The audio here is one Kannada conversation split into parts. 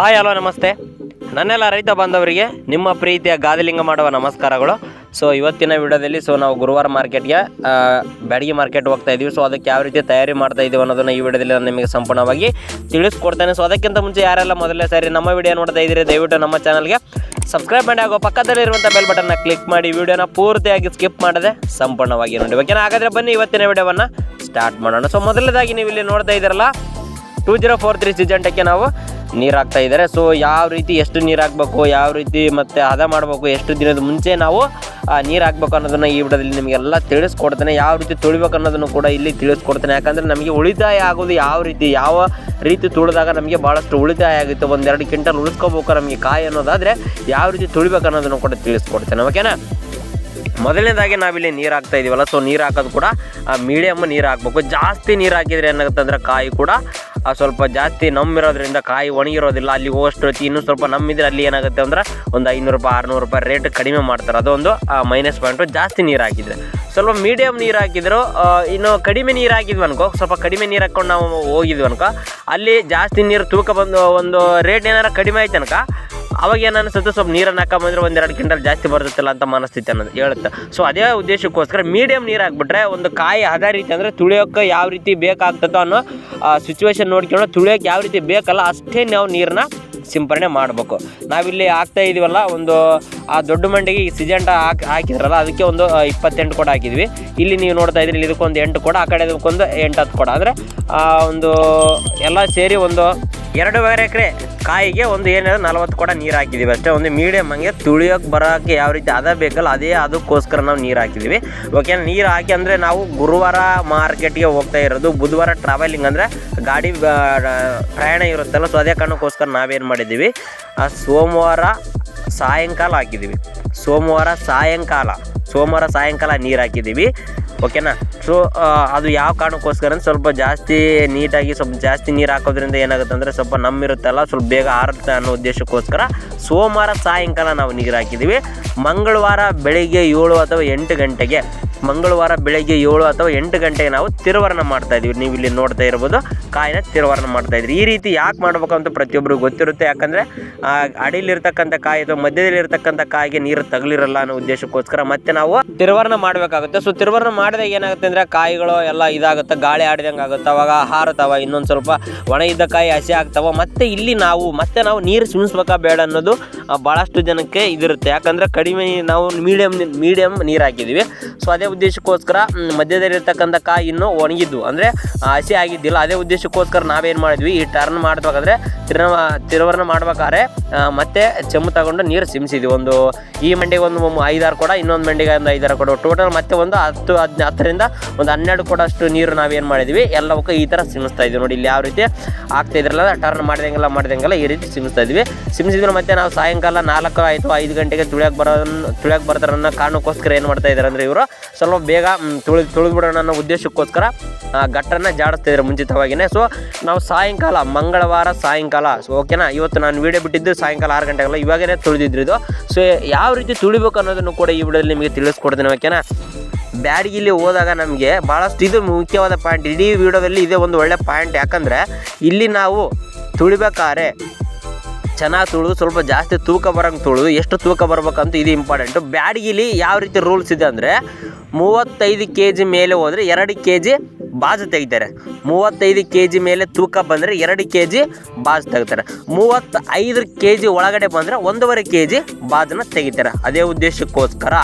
ಹಾಯ್, ಹಲೋ, ನಮಸ್ತೆ. ನನ್ನೆಲ್ಲ ರೈತ ಬಾಂಧವರಿಗೆ ನಿಮ್ಮ ಪ್ರೀತಿಯ ಗಾದಿಲಿಂಗ ಮಾಡುವ ನಮಸ್ಕಾರಗಳು. ಸೊ ಇವತ್ತಿನ ವಿಡಿಯೋದಲ್ಲಿ ಸೊ ನಾವು ಗುರುವಾರ ಮಾರ್ಕೆಟ್ಗೆ ಬ್ಯಾಡಿಗೆ ಮಾರ್ಕೆಟ್ ಹೋಗ್ತಾ ಇದ್ದೀವಿ ಸೊ ಅದಕ್ಕೆ ಯಾವ ರೀತಿ ತಯಾರಿ ಮಾಡ್ತಾ ಇದ್ದೀವಿ ಅನ್ನೋದನ್ನು ಈ ವಿಡಿಯೋದಲ್ಲಿ ನಾನು ನಿಮಗೆ ಸಂಪೂರ್ಣವಾಗಿ ತಿಳಿಸ್ಕೊಡ್ತೇನೆ. ಸೊ ಅದಕ್ಕಿಂತ ಮುಂಚೆ ಯಾರೆಲ್ಲ ಮೊದಲೇ ಸಾರಿ ನಮ್ಮ ವಿಡಿಯೋ ನೋಡ್ತಾ ಇದ್ದೀರಿ, ದಯವಿಟ್ಟು ನಮ್ಮ ಚಾನಲ್ಗೆ ಸಬ್ಸ್ಕ್ರೈಬ್ ಮಾಡಿ ಆಗೋ ಪಕ್ಕದಲ್ಲಿರುವಂಥ ಬೆಲ್ ಬಟನ್ನ ಕ್ಲಿಕ್ ಮಾಡಿ ವಿಡಿಯೋನ ಪೂರ್ತಿಯಾಗಿ ಸ್ಕಿಪ್ ಮಾಡದೆ ಸಂಪೂರ್ಣವಾಗಿ ನೋಡಿ. ಓಕೆನಾ ಹಾಗಾದರೆ ಬನ್ನಿ ಇವತ್ತಿನ ವಿಡಿಯೋವನ್ನು ಸ್ಟಾರ್ಟ್ ಮಾಡೋಣ. ಸೊ ಮೊದಲನೇದಾಗಿ ನೀವು ಇಲ್ಲಿ ನೋಡ್ತಾ ಇದ್ದೀರಲ್ಲ ಟೂ ಜೀರೋ ಫೋರ್ ತ್ರೀ ಸಿಜೆಂಟಕ್ಕೆ ನಾವು ನೀರು ಹಾಕ್ತಾ ಇದ್ದಾರೆ. ಸೊ ಯಾವ ರೀತಿ ಎಷ್ಟು ನೀರು ಹಾಕ್ಬೇಕು ಯಾವ ರೀತಿ ಮತ್ತೆ ಹದ ಮಾಡಬೇಕು, ಎಷ್ಟು ದಿನದ ಮುಂಚೆ ನಾವು ನೀರು ಹಾಕ್ಬೇಕು ಅನ್ನೋದನ್ನು ಈ ವಿಡಿಯೋದಲ್ಲಿ ನಿಮಗೆಲ್ಲ ತಿಳಿಸ್ಕೊಡ್ತೇನೆ. ಯಾವ ರೀತಿ ತುಳಿಬೇಕು ಅನ್ನೋದನ್ನು ಕೂಡ ಇಲ್ಲಿ ತಿಳಿಸ್ಕೊಡ್ತೇನೆ. ಯಾಕಂದರೆ ನಮಗೆ ಉಳಿತಾಯ ಆಗೋದು ಯಾವ ರೀತಿ ಯಾವ ರೀತಿ ತುಳಿದಾಗ ನಮಗೆ ಭಾಳಷ್ಟು ಉಳಿತಾಯ ಆಗುತ್ತೆ. ಒಂದೆರಡು ಕ್ವಿಂಟಲ್ ಉಳಿಸ್ಕೋಬೇಕು ನಮಗೆ ಕಾಯಿ ಅನ್ನೋದಾದರೆ ಯಾವ ರೀತಿ ತುಳಿಬೇಕು ಅನ್ನೋದನ್ನು ಕೂಡ ತಿಳಿಸ್ಕೊಡ್ತೇನೆ. ಓಕೆನಾ ಮೊದಲನೇದಾಗಿ ನಾವಿಲ್ಲಿ ನೀರು ಹಾಕ್ತಾ ಇದೀವಲ್ಲ. ಸೊ ನೀರು ಹಾಕೋದು ಕೂಡ ಮೀಡಿಯಮ್ ನೀರು ಹಾಕ್ಬೇಕು ಜಾಸ್ತಿ ನೀರು ಹಾಕಿದರೆ ಏನಾಗುತ್ತೆ ಅಂದರೆ ಕಾಯಿ ಕೂಡ ಆ, ಸ್ವಲ್ಪ ಜಾಸ್ತಿ ನಮ್ಮಿರೋದ್ರಿಂದ ಕಾಯಿ ಒಣಗಿರೋದಿಲ್ಲ. ಅಲ್ಲಿ ಹೋಗೋಷ್ಟು ಹೊತ್ತಿ ಇನ್ನೂ ಸ್ವಲ್ಪ ನಮ್ಮಿದ್ರೆ ಅಲ್ಲಿ ಏನಾಗುತ್ತೆ ಅಂದ್ರೆ ಒಂದು ಐನೂರು ರೂಪಾಯಿ ಆರುನೂರು ರೂಪಾಯಿ ರೇಟ್ ಕಡಿಮೆ ಮಾಡ್ತಾರೆ. ಅದೊಂದು ಮೈನಸ್ ಪಾಯಿಂಟು ಜಾಸ್ತಿ ನೀರು ಹಾಕಿದರೆ. ಸ್ವಲ್ಪ ಮೀಡಿಯಮ್ ನೀರು ಹಾಕಿದ್ರು ಇನ್ನು ಕಡಿಮೆ ನೀರು ಹಾಕಿದ್ವಿ ಅನ್ಕೋ. ಸ್ವಲ್ಪ ಕಡಿಮೆ ನೀರು ಹಾಕ್ಕೊಂಡು ನಾವು ಹೋಗಿದ್ವಿ ಅನ್ಕೋ. ಅಲ್ಲಿ ಜಾಸ್ತಿ ನೀರು ತೂಕ ಬಂದು ಒಂದು ರೇಟ್ ಏನಾರ ಕಡಿಮೆ ಆಯ್ತು ಅನ್ಕ ಅವಾಗ ಏನು ಅನಿಸುತ್ತೆ? ಸ್ವಲ್ಪ ನೀರನ್ನು ಹಾಕೊಂಬಂದ್ರೆ ಒಂದೆರಡು ಕಿಂಟಲ್ ಜಾಸ್ತಿ ಬರ್ತೈತಲ್ಲ ಅಂತ ಮನಸ್ಥಿತಿ ಅನ್ನೋದು ಹೇಳುತ್ತೆ. ಸೊ ಅದೇ ಉದ್ದೇಶಕ್ಕೋಸ್ಕರ ಮೀಡಿಯಂ ನೀರು ಹಾಕ್ಬಿಟ್ರೆ ಒಂದು ಕಾಯಿ ಅದೇ ರೀತಿ ಅಂದರೆ ತುಳಿಯೋಕೆ ಯಾವ ರೀತಿ ಬೇಕಾಗ್ತದೋ ಅನ್ನೋ ಸಿಚುವೇಶನ್ ನೋಡ್ಕೊಂಡು ತುಳಿಯೋಕೆ ಯಾವ ರೀತಿ ಬೇಕಲ್ಲ ಅಷ್ಟೇ ನಾವು ನೀರನ್ನ ಸಿಂಪರಣೆ ಮಾಡಬೇಕು. ನಾವಿಲ್ಲಿ ಹಾಕ್ತಾ ಇದೀವಲ್ಲ, ಒಂದು, ಆ, ದೊಡ್ಡ ಮಂಡಿಗೆ ಈ ಸಿಜೆಂಟ ಹಾಕಿ, ಹಾಕಿದ್ರಲ್ಲ, ಅದಕ್ಕೆ ಒಂದು ಇಪ್ಪತ್ತೆಂಟು ಕೊಡ ಹಾಕಿದ್ವಿ. ಇಲ್ಲಿ ನೀವು ನೋಡ್ತಾ ಇದ್ರಿ ಇದಕ್ಕೊಂದು ಎಂಟು ಕೊಡ, ಆ ಕಡೆ ಇದಕ್ಕೊಂದು ಎಂಟು ಹತ್ತು ಕೊಡ. ಅಂದರೆ ಒಂದು, ಎಲ್ಲ ಸೇರಿ ಒಂದು ಎರಡೂವರೆ ಎಕರೆ ಕಾಯಿಗೆ ಒಂದು ಏನಿದೆ ನಲ್ವತ್ತು ಕೊಡ ನೀರು ಹಾಕಿದ್ದೀವಿ ಅಷ್ಟೇ. ಒಂದು ಮೀಡಿಯಮ್ ಹಂಗೆ ತುಳಿಯೋಕೆ ಬರೋಕ್ಕೆ ಯಾವ ರೀತಿ ಅದ ಬೇಕಲ್ಲ ಅದೇ ಅದಕ್ಕೋಸ್ಕರ ನಾವು ನೀರು ಹಾಕಿದ್ದೀವಿ ಓಕೆ ನೀರು ಹಾಕಿ ಅಂದರೆ ನಾವು ಗುರುವಾರ ಮಾರ್ಕೆಟ್ಗೆ ಹೋಗ್ತಾ ಇರೋದು, ಬುಧವಾರ ಟ್ರಾವೆಲಿಂಗ್ ಅಂದರೆ ಗಾಡಿ ಪ್ರಯಾಣ ಇರುತ್ತಲ್ಲ ಸೊ ಅದೇ ಕಾರಣಕ್ಕೋಸ್ಕರ ನಾವೇನು ಮಾಡಿದ್ದೀವಿ ಆ, ಸೋಮವಾರ ಸಾಯಂಕಾಲ ಹಾಕಿದ್ದೀವಿ ಸೋಮವಾರ ಸಾಯಂಕಾಲ. ಸೋಮವಾರ ಸಾಯಂಕಾಲ ನೀರು ಹಾಕಿದ್ದೀವಿ. ಓಕೆನಾ ಸೊ ಅದು ಯಾವ ಕಾರಣಕ್ಕೋಸ್ಕರ ಸ್ವಲ್ಪ ಜಾಸ್ತಿ ನೀಟಾಗಿ ಸ್ವಲ್ಪ ಜಾಸ್ತಿ ನೀರು ಹಾಕೋದ್ರಿಂದ ಏನಾಗುತ್ತೆ ಅಂದರೆ ಸ್ವಲ್ಪ ನಮ್ಮಿರುತ್ತಲ್ಲ ಸ್ವಲ್ಪ ಬೇಗ ಆರುತ್ತೆ ಅನ್ನೋ ಉದ್ದೇಶಕ್ಕೋಸ್ಕರ ಸೋಮವಾರ ಸಾಯಂಕಾಲ ನಾವು ನೀರು ಹಾಕಿದ್ದೀವಿ. ಮಂಗಳವಾರ ಬೆಳಿಗ್ಗೆ ಏಳು ಅಥವಾ ಎಂಟು ಗಂಟೆಗೆ ಮಂಗಳವಾರ ಬೆಳಗ್ಗೆ ಏಳು ಅಥವಾ ಎಂಟು ಗಂಟೆಗೆ ನಾವು ತಿರುವರಣ ಮಾಡ್ತಾ ಇದೀವಿ ನೀವು ಇಲ್ಲಿ ನೋಡ್ತಾ ಇರ್ಬೋದು, ಕಾಯಿನ ತಿರುವರಣ ಮಾಡ್ತಾ ಇದ್ರಿ ಈ ರೀತಿ ಯಾಕೆ ಮಾಡ್ಬೇಕು ಅಂತ ಪ್ರತಿಯೊಬ್ಬರಿಗೂ ಗೊತ್ತಿರುತ್ತೆ. ಯಾಕಂದರೆ ಅಡಿಲಿರ್ತಕ್ಕಂಥ ಕಾಯಿ ಅಥವಾ ಮಧ್ಯದಲ್ಲಿರ್ತಕ್ಕಂಥ ಕಾಯಿಗೆ ನೀರು ತಗಲಿರಲ್ಲ ಅನ್ನೋ ಉದ್ದೇಶಕ್ಕೋಸ್ಕರ ಮತ್ತೆ ನಾವು ತಿರುವರಣ ಮಾಡಬೇಕಾಗುತ್ತೆ. ಸೊ ತಿರುವರಣ ಮಾಡಿದಾಗ ಏನಾಗುತ್ತೆ ಅಂದರೆ, ಕಾಯಿಗಳು ಎಲ್ಲ ಇದಾಗುತ್ತೆ, ಗಾಳಿ ಆಡಿದಂಗೆ ಆಗುತ್ತೆ. ಅವಾಗ ಹಾರತಾವ ಇನ್ನೊಂದು ಸ್ವಲ್ಪ ಒಣ ಕಾಯಿ ಹಸಿ ಆಗ್ತಾವ. ಮತ್ತೆ ಇಲ್ಲಿ ನಾವು, ಮತ್ತೆ ನಾವು ನೀರು ಸುಣಿಸ್ಬೇಕಾ ಬೇಡ ಅನ್ನೋದು ಭಾಳಷ್ಟು ಜನಕ್ಕೆ ಇದಿರುತ್ತೆ. ಯಾಕಂದರೆ ಕಡಿಮೆ ನಾವು, ಮೀಡಿಯಂ ಮೀಡಿಯಂ ನೀರು ಹಾಕಿದ್ದೀವಿ ಸೊ ಅದೇ ಉದ್ದೇಶಕ್ಕೋಸ್ಕರ ಮಧ್ಯದಲ್ಲಿರ್ತಕ್ಕಂಥ ಕಾಯಿ ಇನ್ನೂ ಒಣಗಿದ್ದು. ಅಂದರೆ, ಹಸಿ ಆಗಿದ್ದಿಲ್ಲ. ಅದೇ ಉದ್ದೇಶಕ್ಕೋಸ್ಕರ ನಾವೇನು ಮಾಡಿದ್ವಿ? ಈ ಟರ್ನ್ ಮಾಡಬೇಕಾದ್ರೆ ತಿರ್ನ ತಿರುವರ್ನ ಮಾಡ್ಬೇಕಾದ್ರೆ ಮತ್ತೆ ಚೆಮ್ಮು ತಗೊಂಡು ನೀರು ಸಿಮಿಸಿದ್ವಿ ಒಂದು, ಈ ಮಂಡಿಗೆ ಒಂದು ಐದಾರು ಕೊಡ, ಇನ್ನೊಂದು ಮಂಡಿಗೆ ಒಂದು ಐದಾರು ಕೂಡ. ಟೋಟಲ್ ಮತ್ತೆ ಒಂದು ಹತ್ತು, ಹದಿನ, ಹತ್ತರಿಂದ ಒಂದು ಹನ್ನೆರಡು ಕೊಡಷ್ಟು ನೀರು ನಾವೇನು ಮಾಡಿದ್ವಿ. ಎಲ್ಲವಕ್ಕೂ ಈ ಥರ ಸಿಮಿಸ್ತಾ ಇದ್ವಿ. ನೋಡಿ, ಇಲ್ಲಿ ಯಾವ ರೀತಿ ಆಗ್ತಾ ಇದ್ರಲ್ಲ ಟರ್ನ್ ಮಾಡಿದಂಗೆಲ್ಲ ಮಾಡಿದಂಗೆಲ್ಲ ಈ ರೀತಿ ಸಿಮಿಸ್ತಾ ಇದ್ವಿ. ಸಿಮಿಸಿದ್ರೆ ಮತ್ತೆ ನಾವು ಸಾಯಂಕಾಲ ನಾಲ್ಕು ಆಯಿತು ಐದು ಗಂಟೆಗೆ ತುಳಿಯಕ್ಕೆ ಬರೋದನ್ನು ತುಳಿಯಕ್ಕೆ ಬರ್ತಾರನ್ನ ಕಾರಣಕ್ಕೋಸ್ಕರ ಏನು ಮಾಡ್ತಾ ಇದ್ದಾರೆ ಅಂದರೆ ಇವರು ಸ್ವಲ್ಪ ಬೇಗ ತುಳಿದು ತುಳಿ, ತುಳಿದ್ಬಿಡೋಣ ಅನ್ನೋ ಉದ್ದೇಶಕ್ಕೋಸ್ಕರ ಗಟ್ಟನ್ನು ಜಾಡಿಸ್ತಿದ್ರು ಮುಂಚಿತವಾಗಿಯೇ ಸೊ ನಾವು ಸಾಯಂಕಾಲ, ಮಂಗಳವಾರ ಸಾಯಂಕಾಲ ಸೊ ಓಕೆನಾ ಇವತ್ತು ನಾನು ವೀಡಿಯೋ ಬಿಟ್ಟಿದ್ದು ಸಾಯಂಕಾಲ ಆರು ಗಂಟೆಗೆಲ್ಲ ಇವಾಗೇ ತುಳಿದಿದ್ರು ಇದು. ಸೊ ಯಾವ ರೀತಿ ತುಳಿಬೇಕು ಅನ್ನೋದನ್ನು ಕೂಡ ಈ ವಿಡಿಯೋದಲ್ಲಿ ನಿಮಗೆ ತಿಳಿಸ್ಕೊಡ್ತೀನಿ ಓಕೆನಾ ಬ್ಯಾಡಗಿಲಿ ಹೋದಾಗ ನಮಗೆ ಭಾಳಷ್ಟು ಇದು ಮುಖ್ಯವಾದ ಪಾಯಿಂಟ್ ಇಡೀ ವಿಡಿಯೋದಲ್ಲಿ ಇದೇ ಒಂದು ಒಳ್ಳೆ ಪಾಯಿಂಟ್ ಯಾಕಂದರೆ, ಇಲ್ಲಿ ನಾವು ತುಳಿಬೇಕಾದ್ರೆ ಚೆನ್ನಾಗಿ ತುಳಿದು ಸ್ವಲ್ಪ ಜಾಸ್ತಿ ತೂಕ ಬರೋಂಗೆ ತುಳಿದು ಎಷ್ಟು ತೂಕ ಬರ್ಬೇಕಂತ ಇದು ಇಂಪಾರ್ಟೆಂಟು ಬ್ಯಾಡಗಿಲಿ ಯಾವ ರೀತಿ ರೂಲ್ಸ್ ಇದೆ ಅಂದರೆ ಮೂವತ್ತೈದು ಕೆ ಜಿ ಮೇಲೆ ಹೋದರೆ ಎರಡು ಕೆ ಜಿ ಬಾಜು ತೆಗಿತಾರೆ. ಮೂವತ್ತೈದು ಕೆ ಜಿ ಮೇಲೆ ತೂಕ ಬಂದರೆ ಎರಡು ಕೆ ಜಿ ಬಾಜು ತೆಗಿತಾರೆ. ಮೂವತ್ತೈದು ಕೆ ಜಿ ಒಳಗಡೆ ಬಂದರೆ ಒಂದೂವರೆ ಕೆ ಜಿ ಬಾಜನ್ನ ತೆಗಿತಾರೆ. ಅದೇ ಉದ್ದೇಶಕ್ಕೋಸ್ಕರ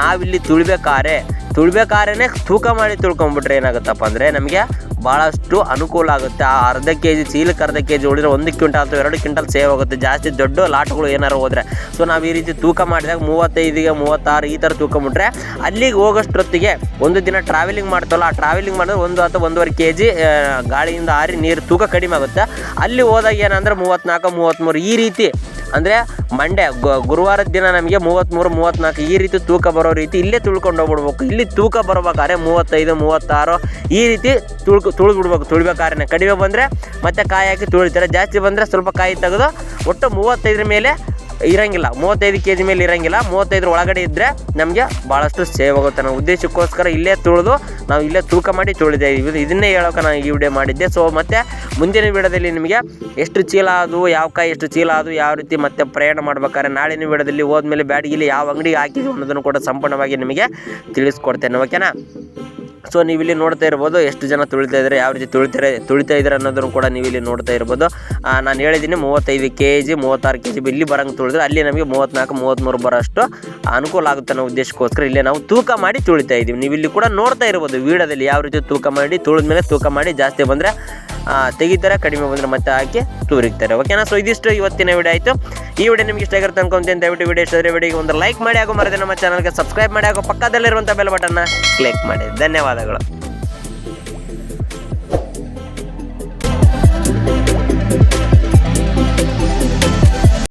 ನಾವಿಲ್ಲಿ ತುಳಿಬೇಕಾರೆ. ತುಳಿಬೇಕಾರೇ ತೂಕ ಮಾಡಿ ತುಳ್ಕೊಂಬಿಟ್ರೆ ಏನಾಗುತ್ತಪ್ಪ ಅಂದರೆ ನಮಗೆ ಭಾಳಷ್ಟು ಅನುಕೂಲ ಆಗುತ್ತೆ. ಆ ಅರ್ಧ ಕೆ ಜಿ ಚೀಲಕ್ಕೆ ಅರ್ಧ ಕೆ ಜಿ ಉಳಿದ್ರೆ ಒಂದು ಕ್ವಿಂಟಲ್ ಅಥವಾ ಎರಡು ಕ್ವಿಂಟಲ್ ಸೇವ್ ಆಗುತ್ತೆ. ಜಾಸ್ತಿ ದೊಡ್ಡ ಲಾಟ್ಗಳು ಏನಾರು ಹೋದರೆ. ಸೊ ನಾವು ಈ ರೀತಿ ತೂಕ ಮಾಡಿದಾಗ ಮೂವತ್ತೈದಿಗೆ ಮೂವತ್ತಾರು ಈ ಥರ ತೂಕ ಮುಟ್ರೆ ಅಲ್ಲಿಗೆ ಹೋಗೋಷ್ಟೊತ್ತಿಗೆ ಒಂದು ದಿನ ಟ್ರಾವೆಲಿಂಗ್ ಮಾಡ್ತವಲ್ಲ ಆ ಟ್ರಾವೆಲಿಂಗ್ ಮಾಡಿದ್ರೆ ಒಂದು ಅಥವಾ ಒಂದೂವರೆ ಕೆ ಜಿ ಗಾಳಿಯಿಂದ ಆರಿ ನೀರು ತೂಕ ಕಡಿಮೆ ಆಗುತ್ತೆ. ಅಲ್ಲಿ ಹೋದಾಗ ಏನಂದ್ರೆ ಮೂವತ್ತ್ನಾಲ್ಕು ಮೂವತ್ತ್ಮೂರು ಈ ರೀತಿ ಅಂದರೆ ಮಂಡ್ಯ ಗುರುವಾರದ ದಿನ ನಮಗೆ ಮೂವತ್ತ್ಮೂರು ಮೂವತ್ತ್ನಾಲ್ಕು ಈ ರೀತಿ ತೂಕ ಬರೋ ರೀತಿ ಇಲ್ಲೇ ತುಳ್ಕೊಂಡು ಹೋಗ್ಬಿಡ್ಬೇಕು. ಇಲ್ಲಿ ತೂಕ ಬರಬೇಕಾದ್ರೆ ಮೂವತ್ತೈದು, ಮೂವತ್ತಾರು ಈ ರೀತಿ ತುಳ್ಕು, ತುಳಿದ್ಬಿಡ್ಬೇಕು ತುಳಿಬೇಕಾದ್ರೆ ಕಡಿಮೆ ಬಂದರೆ ಮತ್ತೆ ಕಾಯಿ ಹಾಕಿ ತುಳಿತಾರೆ. ಜಾಸ್ತಿ ಬಂದರೆ ಸ್ವಲ್ಪ ಕಾಯಿ ತೆಗೆದು ಒಟ್ಟು ಮೂವತ್ತೈದರ ಮೇಲೆ ಇರಂಗಿಲ್ಲ. ಮೂವತ್ತೈದು ಕೆ ಜಿ ಮೇಲೆ ಇರಂಗಿಲ್ಲ. ಮೂವತ್ತೈದರ ಒಳಗಡೆ ಇದ್ದರೆ ನಮಗೆ ಭಾಳಷ್ಟು ಸೇವ್ ಆಗುತ್ತೆ. ನಾವು ಉದ್ದೇಶಕ್ಕೋಸ್ಕರ ಇಲ್ಲೇ ತುಳಿದು, ನಾವು ಇಲ್ಲೇ ತೂಕ ಮಾಡಿ ತುಳಿದೆ ಇದು ಇದನ್ನೇ ಹೇಳೋಕೆ ನಾನು ಈ ವಿಡಿಯೋ ಮಾಡಿದ್ದೆ. ಸೊ ಮತ್ತು ಮುಂದಿನ ವಿಡಿಯೋದಲ್ಲಿ ನಿಮಗೆ ಎಷ್ಟು ಚೀಲ ಅದು ಯಾವ ಕಾಯಿ ಎಷ್ಟು ಚೀಲ ಅದು ಯಾವ ರೀತಿ ಮತ್ತೆ ಪ್ರಯಾಣ ಮಾಡ್ಬೇಕಾದ್ರೆ ನಾಳಿನ ವಿಡಿಯೋದಲ್ಲಿ ಹೋದ್ಮೇಲೆ ಬ್ಯಾಡಿಗೆಲಿ ಯಾವ ಅಂಗಡಿಗೆ ಹಾಕಿದ್ವಿ ಅನ್ನೋದನ್ನು ಕೂಡ ಸಂಪೂರ್ಣವಾಗಿ ನಿಮಗೆ ತಿಳಿಸ್ಕೊಡ್ತೇನೆ. ಓಕೆನಾ ಸೊ ನೀವು ಇಲ್ಲಿ ನೋಡ್ತಾ ಇರ್ಬೋದು ಎಷ್ಟು ಜನ ತುಳಿತಾ ಇದ್ದಾರೆ, ಯಾವ ರೀತಿ ತುಳಿತಾರೆ, ತುಳಿತಾ ಇದ್ದಾರೆ ಅನ್ನೋದನ್ನು ಕೂಡ ನೀವು ಇಲ್ಲಿ ನೋಡ್ತಾ ಇರ್ಬೋದು. ನಾನು ಹೇಳಿದ್ದೀನಿ ಮೂವತ್ತೈದು ಕೆ ಜಿ ಮೂವತ್ತಾರು ಕೆ ಜಿ ಇಲ್ಲಿ ಬರಂಗೆ ತುಳಿದ್ರೆ ಅಲ್ಲಿ ನಮಗೆ ಮೂವತ್ತ್ನಾಲ್ಕು ಮೂವತ್ತ್ಮೂರು ಬರೋಷ್ಟು ಅನುಕೂಲ ಆಗುತ್ತೆ ಅನ್ನೋ ಉದ್ದೇಶಕ್ಕೋಸ್ಕರ ಇಲ್ಲೇ ನಾವು ತೂಕ ಮಾಡಿ ತುಳಿತಾ ಇದ್ದೀವಿ ನೀವು ಇಲ್ಲಿ ಕೂಡ ನೋಡ್ತಾ ಇರ್ಬೋದು, ವೀಡಿಯೋದಲ್ಲಿ ಯಾವ ರೀತಿ ತೂಕ ಮಾಡಿ ತುಳಿದ ಮೇಲೆ ತೂಕ ಮಾಡಿ ಜಾಸ್ತಿ ಬಂದರೆ ತೆಗಿತಾರೆ, ಕಡಿಮೆ ಬಂದರೆ ಮತ್ತೆ ಹಾಕಿ ತೂರಿಕ್ತಾರೆ. ಓಕೆನಾ ಸೊ ಇದಿಷ್ಟು ಇವತ್ತಿನ ವಿಡಿಯೋ ಆಯಿತು. ಈ ವಿಡಿಯೋ ನಿಮಗೆ ಇಷ್ಟ ಆಗಿರುತ್ತೆ ಅನ್ಕೊಂತೀನಿ ದಯವಿಟ್ಟು ವಿಡಿಯೋ ಇಷ್ಟ ವಿಡಿಯೋಗೆ ಒಂದು ಲೈಕ್ ಮಾಡಿ ಹಾಗೂ ಮರದೇ ನಮ್ಮ ಚಾನಲ್ಗೆ ಸಬ್ಸ್ಕ್ರೈಬ್ ಮಾಡಿ ಹಾಗೂ ಪಕ್ಕದಲ್ಲಿರುವಂಥ ಬೆಲ್ ಬಟನ್ನ ಕ್ಲಿಕ್ ಮಾಡಿ. ಧನ್ಯವಾದಗಳು.